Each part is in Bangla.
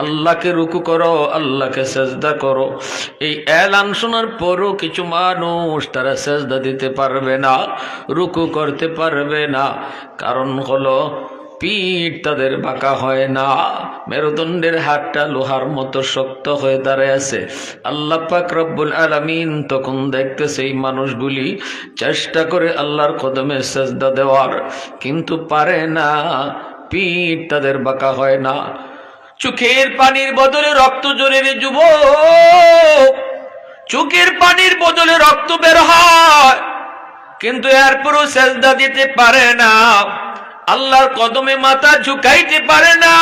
আল্লাহকে রুকু করো, আল্লাহকে সেজদা করো। এই এলান শোনার পরও কিছু মানুষ তারা সেজদা দিতে পারবে না, রুকু করতে পারবে না। কারণ হলো, পিঠ তাদের বাঁকা হয় না। মেরুদণ্ডের হাতটা লোহার মতো শক্ত হয়ে দাঁড়ায় আছে। আল্লাহ পাক রব্বুল আলামিন তখন দেখতেছে এই মানুষগুলি চেষ্টা করে আল্লাহর কদমে সেজদা দেওয়ার, কিন্তু পারে না। পিঠ তাদের বাঁকা হয় না। চোখের পানির বদলে রক্ত জোরের যুব চোখের পানির বদলে রক্ত বের হয়। কিন্তু এরপরও সেজদা দিতে পারে না। আল্লাহর কদমে মাথা ঝুঁকাইতে পারে না।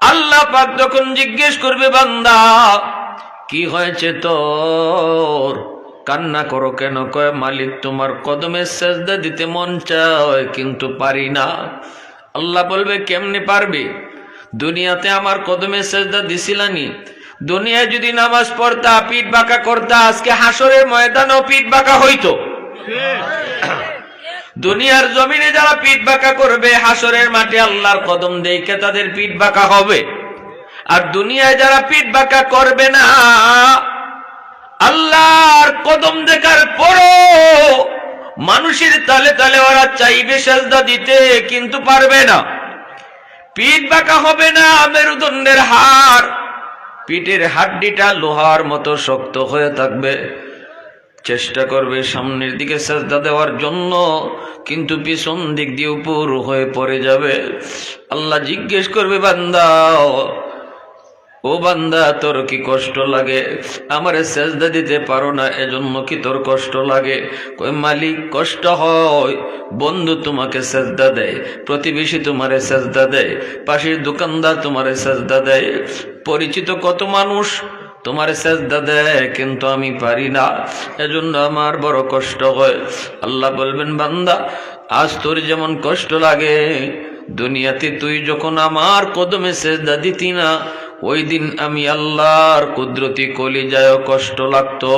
আল্লাহ পাক যখন জিজ্ঞেস করবে, বান্দা, কি হয়েছে তোর? কান্না করো কেন? কয়, মালিক, তোমার কদমে সেজদা দিতে মন চায়, কিন্তু পারি না। আল্লাহ বলবে, কেমনে পারবে? দুনিয়াতে আমার কদমে সেজদা দিছিলানি। দুনিয়ায় যদি নামাজ পড়তা, পিঠ বাঁকা করতা, আজকে হাসরের ময়দানও পিঠ বাঁকা হইতো। দুনিয়ার জমিনে যারা পিঠ বাঁকা করবে হাসরের মাঠে আল্লাহর কদম দেখে তাদের পিঠ বাঁকা হবে। আর দুনিয়ায় যারা পিঠ বাঁকা করবে না, আল্লাহর কদম দেখার পরও মানুষের তালে তালে ওরা চাইবে সেজদা দিতে, কিন্তু পারবে না। পিঠ বাঁকা হবে না মেরুদণ্ডের হাড়। পিঠের হাড্ডিটা লোহার মতো শক্ত হয়ে থাকবে। চেষ্টা করবে সামনের দিকে সেজদা দেওয়ার জন্য, কিন্তু পিছন দিক দিয়ে উপর হয়ে পড়ে যাবে। আল্লাহ জিজ্ঞেস করবে, বান্দা ও বান্দা, তোর কি কষ্ট লাগে? আমারে সেজদা দিতে পারো না, এজন্য কি তোর কষ্ট লাগে? কই মালিক, কষ্ট হয়। বন্ধু তোমাকে সেজদা দেয়, প্রতিবেশী তোমারে সেজদা দেয়, পাশের দোকানদার তোমারে সেজদা দেয়। পরিচিত কত মানুষ তোমার সেজদা দেয়, কিন্তু আমি পারি না, এজন্য আমার বড় কষ্ট হয়। আল্লাহ বলবেন, বান্দা, আজ তোর যেমন কষ্ট লাগে, দুনিয়াতে তুই যখন আমার কদমে সেজদা দিতি না ওই দিন আমি আল্লাহর কুদরতি কলি যায় কষ্ট লাগতো।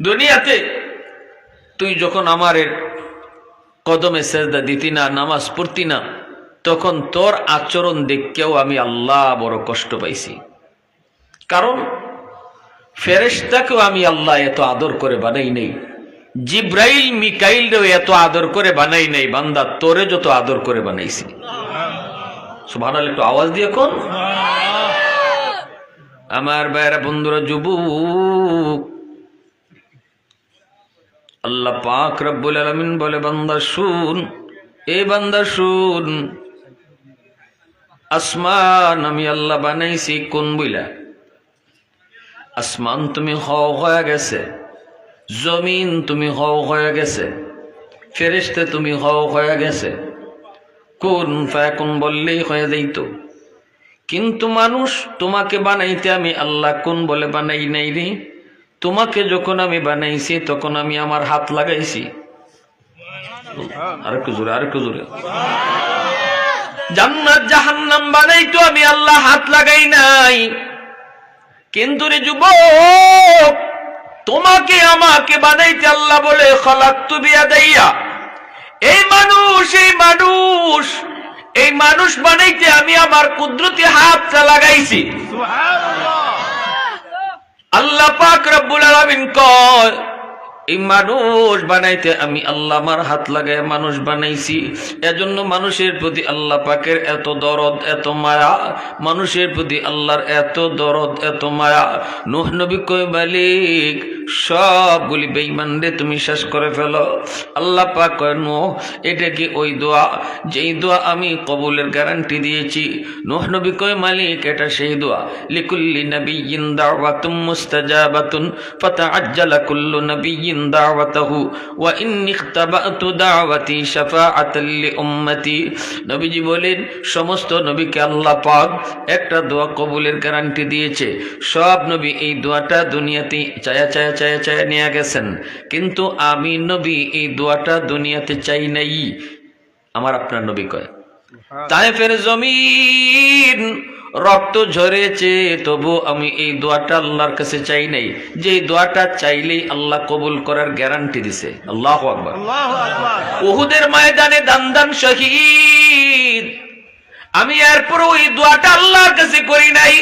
দুনিয়াতে তুই যখন আমার কদমে সেজদা দিতি না, নামাজ পড়তি না, তখন তোর আচরণ দেখকেও আমি আল্লাহ বড় কষ্ট পাইছি। কারণ ফেরেশতাকেও আমি আল্লাহ এত আদর করে বানাই নেই। জিব্রাইল, মিকাইলরেও এত আদর করে বানাই নাই। বান্দা তোরে যত আদর করে বানাইছি। সুবহানাল্লাহ, একটু আওয়াজ দিয়ে কোন? আমার ভাইয়েরা, বন্ধুরা, যুবক। আল্লাহ পাক রব্বুল আলামিন বলে, বান্দা, শুন। এ বান্দা, শুন। আসমান আমি আল্লাহ বানাইছি, কোন বইলা? আসমান তুমি হও হয়ে গেছে, জমিন তুমি হও হয়ে গেছে, ফেরেশতে তুমি হও হয়ে গেছে। কোন ফায়াকুন বললেই হয়ে যাইত। কিন্তু মানুষ তোমাকে বানাইতে আমি আল্লাহ কোন বলে বানাই নাই রে। তোমাকে যখন আমি বানাইছি তখন আমি আমার হাত লাগাইছি। আরেকটু জোরে আরেকটু জোরে। জান্নাত জাহান্নাম বানাইতো আমি আল্লাহ হাত লাগাই নাই। কিন্তু রে যুবক তোমাকে আমাকে বানাইতে আল্লাহ বলে খলাক তুবিয়া দাইয়া। এই মানুষ এই মানুষ। এই মানুষ বানাইতে আমি আমার কুদরতি হাতটা লাগাইছি। আল্লাহ পাক রব্বুল আলামিন কয়, এই মানুষ বানাইতে আমি আল্লাহ আমার হাত লাগায় মানুষ বানাইছি। এজন্য মানুষের প্রতি আল্লাহ পাকের এত দরদ, এত মায়া। মানুষের প্রতি আল্লাহর এত দরদ, এত মায়া। নুহ নবী কয়, মালিক সবগুলি বেঈমান রে, তুমি শেষ করে ফেলো। আল্লাহ পাক কয় নো এটা কি ওই দোয়া? যেই দোয়া আমি কবুলের গ্যারান্টি দিয়েছি। নুহ নবী কয়, মালিক, এটা সেই দোয়া। লিকুল্লি নবিয়িন দাওয়াতুম মুস্তাজাবাতুন, ফাতাআজ্জালা কুল্লু নবিয়িন দাওয়াতাহু, ওয়া ইন্নী ইখতাবাতু দাওয়াতি শাফাআতাল লিউম্মতি। নবীজি বলেন, সমস্ত নবীকে আল্লাহ পাক একটা দোয়া কবুলের গ্যারান্টি দিয়েছে। সব নবী এই দোয়াটা দুনিয়াতে চায়া চায়া চায়া চায়া নিয়ে গেছেন। কিন্তু আমি নবী এই দোয়াটা দুনিয়াতে চাই নাই। আমার আপনার নবী কয়। তাইফের জমিন রক্ত ঝরেছে তবু আমি এই দোয়াটা আল্লাহর কাছে চাই নাই। যে দোয়াটা চাইলেই আল্লাহ কবুল করার গ্যারান্টি দিছে। আল্লাহ আকবার। উহুদের ময়দানে দান দান শহীদ। আমি এরপর ওই দোয়াটা আল্লাহর কাছে করি নাই।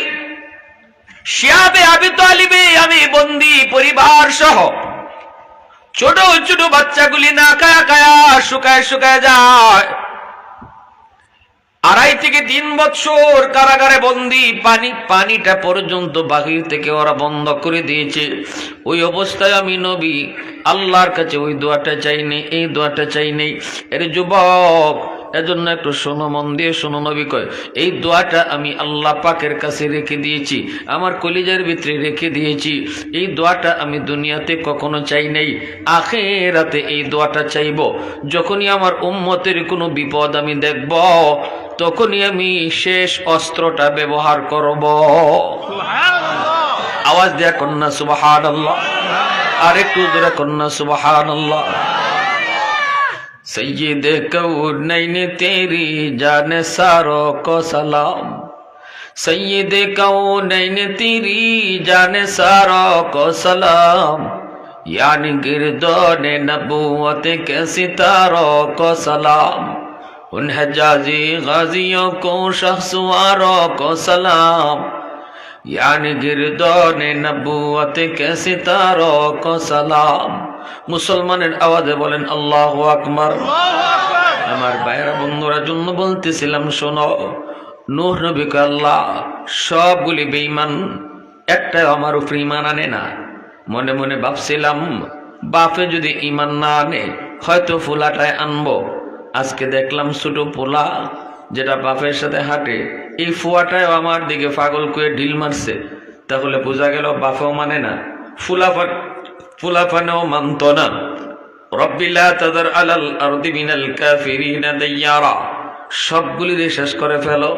আমি বন্দি পরিবার সহ। ছোট ছোট বাচ্চাগুলি না কায়া কায়া শুকায় শুকায় যায়। আড়াই থেকে তিন বছর কারাগারে বন্দি, পানি, পানিটা পর্যন্ত বাহির থেকে ওরা বন্ধ করে দিয়েছে। ওই অবস্থায় আমি নবী, আল্লাহর কাছে ওই দোয়াটা চাইনি এই দোয়াটা চাইনি এর যুবক এজন্য একটু শোনো মন দিয়ে শোনো নবী কয় এই দোয়াটা আমি আল্লাহ পাকের কাছে রেখে দিয়েছি আমার কলিজার ভিতরে রেখে দিয়েছি এই দোয়াটা আমি দুনিয়াতে কখনো চাই নাই আখেরাতে এই দোয়াটা চাইব যখনই আমার উম্মতের কোনো বিপদ আমি দেখব তখনই আমি শেষ অস্ত্রটা ব্যবহার করব। আওয়াজ দেয়া কন্যা আল্লাহ আর একটু জোরে কন্যা আল্লাহ سید کور نین تیری جان ساروں کو سلام۔ سید کور نین تیری جان ساروں کو سلام۔ یعنی گردون نبوت کے ستاروں کو سلام۔ ان حجازی غازیوں کو شخصواروں کو سلام۔ یعنی گردون نبوت کے ستاروں کو سلام۔ মুসলমানের আওয়াজে বলেন, আল্লাহ আকবার। আমার বাইরা বন্ধুরা, জন্য বলতেছিলাম, শোনো নূহ নবীকে আল্লাহ সবগুলি বেঈমান একটাও আমার উপরে ইমান আনে না। মনে মনে ভাবছিলাম, বাপে যদি ইমান না আনে, হয়তো ফুলাটায় আনব। আজকে দেখলাম ছোট পোলা, যেটা বাপের সাথে হাঁটে, এই ফুয়াটায় আমার দিকে পাগল করে ঢিল মারছে। তাহলে বোঝা গেল, বাপেও মানে না। ফুলাফা ফুলাফানেও মানত না। রব্বিল্লা তাদের আলাল আরদি মিনাল কাফিরিনা দাইয়ারা। সবগুলি দিয়ে শেষ করে ফেলো।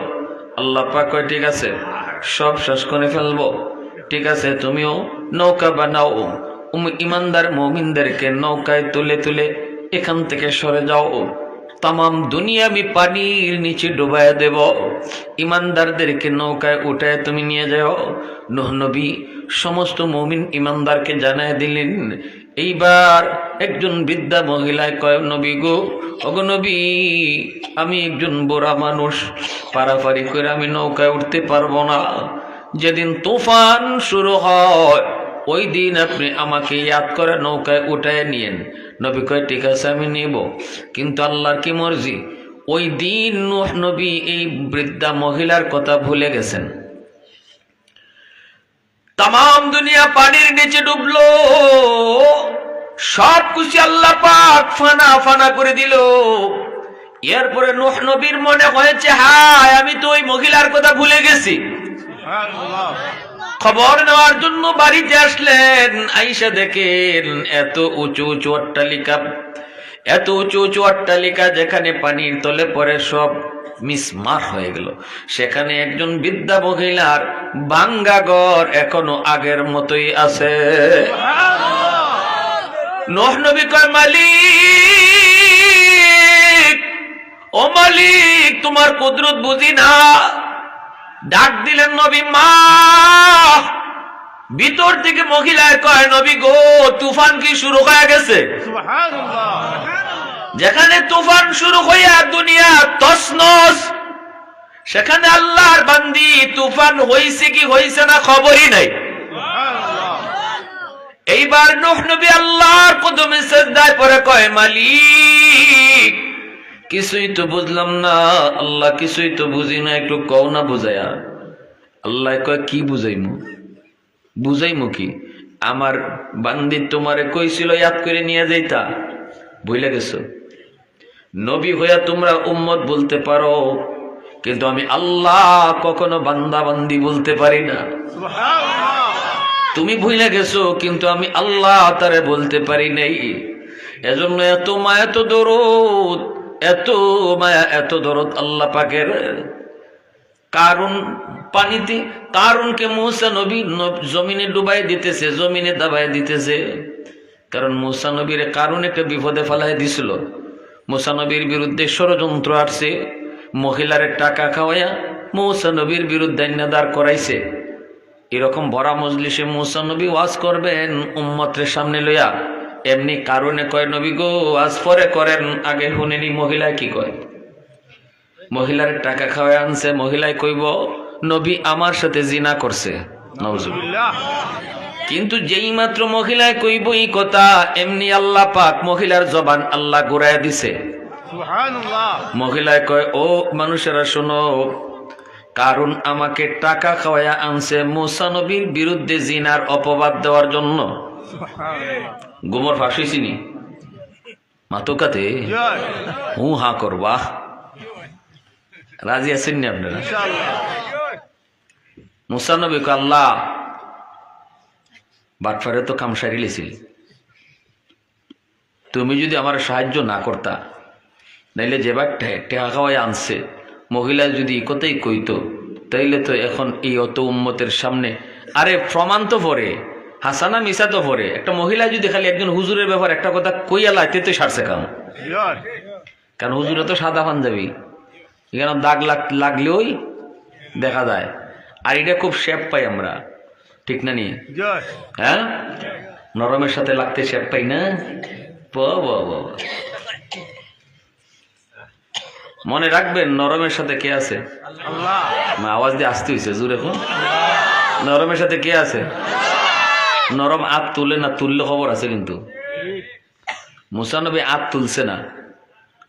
আল্লাহ পাক কয়, ঠিক আছে, সব শেষ করে ফেলব। ঠিক আছে, তুমিও নৌকা বানাও। ইমানদার মমিনদেরকে নৌকায় তুলে তুলে এখান থেকে সরে যাও। তামাম দুনিয়া আমি পানির নিচে ডুবাই দেব। ইমানদারদেরকে নৌকায় উঠায় তুমি নিয়ে যাও। নোহ নবী সমস্ত মমিন ইমানদারকে জানায় দিলেন, এইবার একজন বৃদ্ধা মহিলায় কয়, নবী গো, অগ নবী, আমি একজন বোরা মানুষ। পারাপারি করে আমি নৌকায় উঠতে পারব না। যেদিন তুফান শুরু হয়, ওই দিন আপনি আমাকে ইয়াদ করে নৌকায় উঠায় নিয়েন। নবী কয়, ঠিক আছে, আমি নেব। কিন্তু আল্লাহর কি মর্জি? ওই দিন নূহ নবী এই বৃদ্ধা মহিলার কথা ভুলে গেছেন। তাম দুনিয়া পানির নিচে ডুবলো। সব খুশি আল্লাহ পাক ফানা ফানা করে দিল। এরপরে নূহ নবীর মনে হয়েছে, হায়, আমি তো ওই মহিলার কথা ভুলে গেছি। খবর নেওয়ার জন্য বাড়িতে আসলেন। আইসা দেখেন, এত উঁচু উঁচু অট্টালিকা, এত উঁচু উঁচু অট্টালিকা যেখানে পানির তলে পরে সব মিসমার হয়ে গেল। সেখানে একজন বিদ্যা মহিলার বাঙ্গা ঘর এখনও আগের মতোই আছে। নোহ মালিক, ও মালিক, তোমার কুদরত বুঝি না? ডাক দিলেন নবী মা! ভিতর থেকে মহিলায় কয় নবী গো তুফান কি শুরু হয়ে গেছে? যেখানে তুফান শুরু হইয়া দুনিয়া তসনস সেখানে আল্লাহর বান্দি তুফান হইছে কি হইছে না খবরই নাই। এইবার নূহ নবী আল্লাহর কদমে সেজদায় পরে কয় মালিক কিছুই তো বুঝলাম না। আল্লাহ কিছুই তো বুঝি না একটু কও না বুঝায়া। আল্লাহ কয় কি বুঝাইমু? বুঝাইমু কি? আমার বান্দি তোমারে কইছিল ইয়াদ করে নিয়ে যাইতা। বুঝলে গেছো? নবী হইয়া তোমরা উম্মত বলতে পারো কিন্তু আমি আল্লাহ কখনো বান্দা বান্দি বলতে পারি না। তুমি ভুলে গেছো কিন্তু আমি আল্লাহ তারে বলতে পারি নাই। এজন্য এত মায়া এত দরদ এত মায়া, এত দরদ আল্লাহ পাকের। কারণ পানিতে, কারণকে মৌসা নবী জমিনে ডুবাই দিতেছে, জমিনে দাবাই দিতেছে। কারণ মৌসা নবীর কারণ একটা বিপদে ফেলাই দিছিল। মৌসা নবীর বিরুদ্ধে ষড়যন্ত্র আসছে, মহিলার টাকা খাওয়াইয়া মৌসা নবীর বিরুদ্ধে দাঁড় করাইছে। এরকম বড়া মজলিসে মৌসা নবী ওয়াজ করবেন, উম্মতের সামনে লইয়া। এমনি কারণে কয় নবী গো আজ পরে করেন আগে শুনেনি মহিলায় কি কয়? মহিলার টাকা খাওয়ায় আনছে মহিলায় কইব নবী আমার সাথে জিনা করছে। কিন্তু যেই মাত্র মহিলায় কইব এই কথা এমনি আল্লাহ পাক মহিলার জবান আল্লাহ ঘুরাইয়া দিছে। মহিলায় কয় ও মানুষেরা শোনো কারণ আমাকে টাকা খাওয়াইয়া আনছে মুসা নবীর বিরুদ্ধে জিনার অপবাদ দেওয়ার জন্য। গোমর ফাঁসিছিনি মাতুকাতে হু হা করবা। রাজি আছেন নি আপনারা? মুসা নবী কয়, আল্লাহ বাটফারে তো কাম সারি লেছিল। তুমি যদি আমার সাহায্য না করতা নাইলে যেবার টেকা খাওয়াই আনছে মহিলা যদি কোথায় কইতো তাইলে তো এখন এই অত উম্মতের সামনে আরে প্রমাণ তো পরে হাসানা মিসা তো পরে। একটা মহিলা যদি খালি একজন হুজুরের ব্যাপার একটা কথা কইয়া লাইতে তো সারছে কাম। কারণ হুজুরে তো সাদা পাঞ্জাবি। এখানে দাগ লাগ লাগলেওই দেখা যায়। আর এটা খুব শেপ পাই আমরা। ঠিক না নিয়ে হ্যাঁ? নরমের সাথে লাগতে শেপ পাই না। মনে রাখবেন নরমের সাথে কে আছে? আওয়াজ দিয়ে আসতে হয়েছে জোর নরমের সাথে কে আছে? নরম আত তুলে না, তুললে খবর আছে কিন্তু। মুসানবী আত তুলছে না।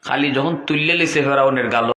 খালি যখন তুললে লিছে ফেরাউনের গাল